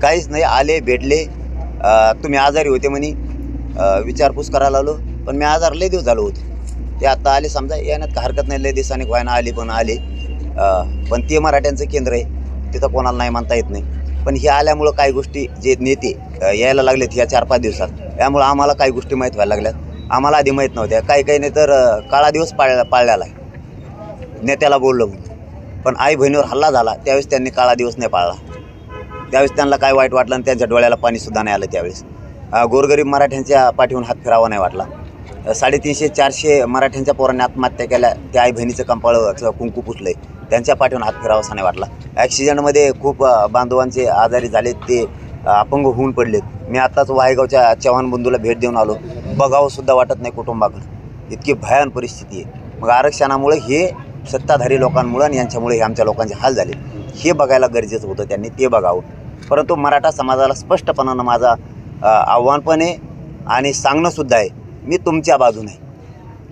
काहीच नाही आले भेटले. तुम्ही आजारी होते म्हणे. विचारपूस करायला आलो पण मी आजार लय दिवस झालो होतो. ते आत्ता आले समजा येण्यात हरकत नाही लय दिवसाने व्हायना आले पण आले. पण ते मराठ्यांचं केंद्र आहे. तिथं कोणाला नाही म्हणता येत नाही. पण हे आल्यामुळं काही गोष्टी जे नेते यायला लागलेत ह्या चार पाच दिवसात. त्यामुळं आम्हाला काही गोष्टी माहीत व्हायला लागल्यात. आम्हाला आधी माहीत नव्हत्या. काही काही नाही तर काळा दिवस पाळला पाळलेला आहे. नेत्याला बोललो म्हणून. पण आई बहिणीवर हल्ला झाला. त्यावेळेस त्यांनी काळा दिवस नाही पाळला. त्यावेळेस त्यांना काय वाईट वाटलं आणि त्यांच्या डोळ्याला पाणीसुद्धा नाही आलं त्यावेळेस. गोरगरीब मराठ्यांच्या पाठीहून हात फिरावा नाही वाटला. साडेतीनशे चारशे मराठ्यांच्या पोरांनी आत्महत्या केल्या. त्या आई बहिणीचं कंपाळ कुंकू फुटलंय त्यांच्या पाठीहून हात फिरावासा नाही वाटला. ॲक्सिडेंटमध्ये खूप बांधवांचे आजारी झाले ते अपंग होऊन पडलेत. मी आत्ताच वाहेगावच्या चव्हाण बंधूला भेट देऊन आलो. बघावंसुद्धा वाटत नाही कुटुंबाकडे. इतकी भयान परिस्थिती आहे. मग आरक्षणामुळे हे सत्ताधारी लोकांमुळं आणि यांच्यामुळे हे आमच्या लोकांचे हाल झाले. हे बघायला गरजेचं होतं त्यांनी ते बघावं. परंतु मराठा समाजाला स्पष्टपणानं माझा आव्हान पण आहे आणि सांगणंसुद्धा आहे. मी तुमच्या बाजूने. आहे.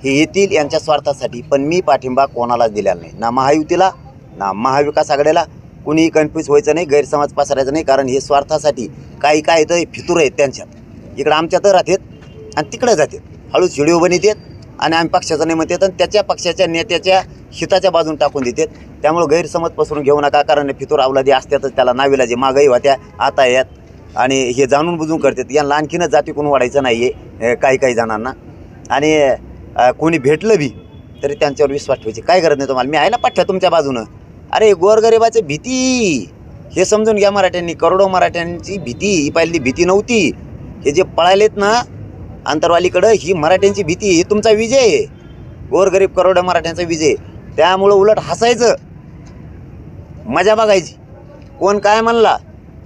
हे येतील यांच्या स्वार्थासाठी पण मी पाठिंबा कोणालाच दिलेला नाही. ना महायुतीला ना महाविकास आघाडीला. कुणीही कन्फ्यूज व्हायचं नाही गैरसमज पसरायचं नाही कारण हे स्वार्थासाठी काही काय तर फितूर आहेत त्यांच्यात. इकडं आमच्यात राहतात आणि तिकडे जातात. हळूच व्हिडिओ बनवतात आणि आम्ही पक्षाचं नाही म्हणतात आणि त्याच्या पक्षाच्या नेत्याच्या हिताच्या बाजून टाकून देतात त्यामुळे गैरसमज पसरून घेऊ नका कारण फितूर अवलादी असत्यातच त्याला नाविला जे मागही होत्या आता यात. आणि हे जाणून बुजून करतात यांना आणखीनच जाती कोण वाढायचं नाही आहे काही काही जणांना. आणि कोणी भेटलं बी तरी त्यांच्यावर विश्वास ठेवायची काय गरज नाही तुम्हाला. मी आहे ना पाठ्या तुमच्या बाजूनं. अरे गोरगरिबाची भीती! हे समजून घ्या मराठ्यांनी. करोडो मराठ्यांची भीती ही पहिली भीती नव्हती. हे जे पळालेत ना अंतरवालीकडं ही मराठ्यांची भीती ही तुमचा विजय. आहे गोरगरीब करोडो मराठ्यांचा विजय. त्यामुळं उलट हसायचं. मजा बघायची. कोण काय म्हणला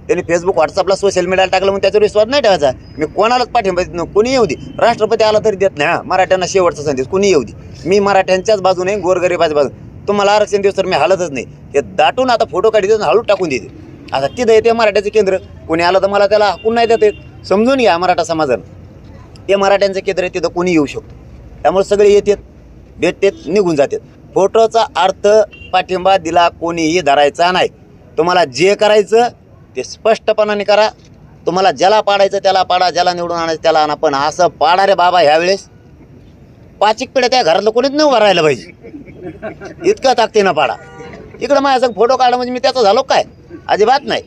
त्यांनी फेसबुक व्हॉट्सअपला सोशल मीडियाला टाकलं म्हणून त्याच्यावर विश्वास नाही ठेवायचा. मी कोणालाच पाठिंबा देत नाही कोणी येऊ दे. राष्ट्रपती आला तरी देत नाही हा. मराठ्यांना शेवटचा संदेश कोणी येऊ दे. मी मराठ्यांच्याच बाजूने गोरगरिबाच्या बाजू तुम्हाला आरक्षण दिवस तर मी हालतच नाही. हे दाटून आता फोटो काढित आणि हळू टाकून देते. आता तिथं येते मराठ्याचं केंद्र. कोणी आलं तर मला त्याला हाकून नाही देत. समजून घ्या मराठा समाजानं ते मराठ्यांचं केंद्र आहे तिथं कोणी येऊ शकतो. त्यामुळे सगळे येतात भेटतात निघून जातात. फोटोचा अर्थ पाठिंबा दिला कोणीही धरायचा नाही. तुम्हाला जे करायचं ते स्पष्टपणाने करा. तुम्हाला ज्याला पाडायचं त्याला पाडा. ज्याला निवडून आणायचं त्याला आणा. पण असं पाडा रे बाबा ह्यावेळेस. पाचिक पिढ्या त्या घरातलं कोणीच नाही उभं राहिलं पाहिजे. इतकं ताकदीनं पाडा. इकडं माझ्या फोटो काढा म्हणजे मी त्याचा झालो काय? अजिबात नाही.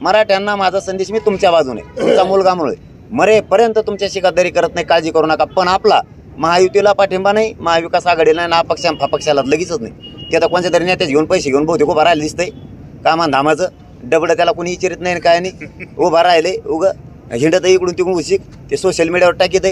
मराठ्यांना माझा संदेश मी तुमच्या बाजूने. तुमचा मुलगा म्हणून. मरेपर्यंत तुमच्याशी गद्दारी करत नाही. काळजी करू नका. पण आपला महायुतीला पाठिंबा नाही महाविकास आघाडीला नाही ना अपक्षा फापक्षाला लगेचच नाही. ते आता कोणत्या तरी नेत्याच घेऊन पैसे घेऊन बहुतेक उभं राहिलं दिसतंय. कामान धामाचं? डबडं त्याला कोणी विचारित नाही काय नाही. उभा राहिले उगं. हिंडत इकडून तिकडून उशिक. ते सोशल मीडियावर टाकीत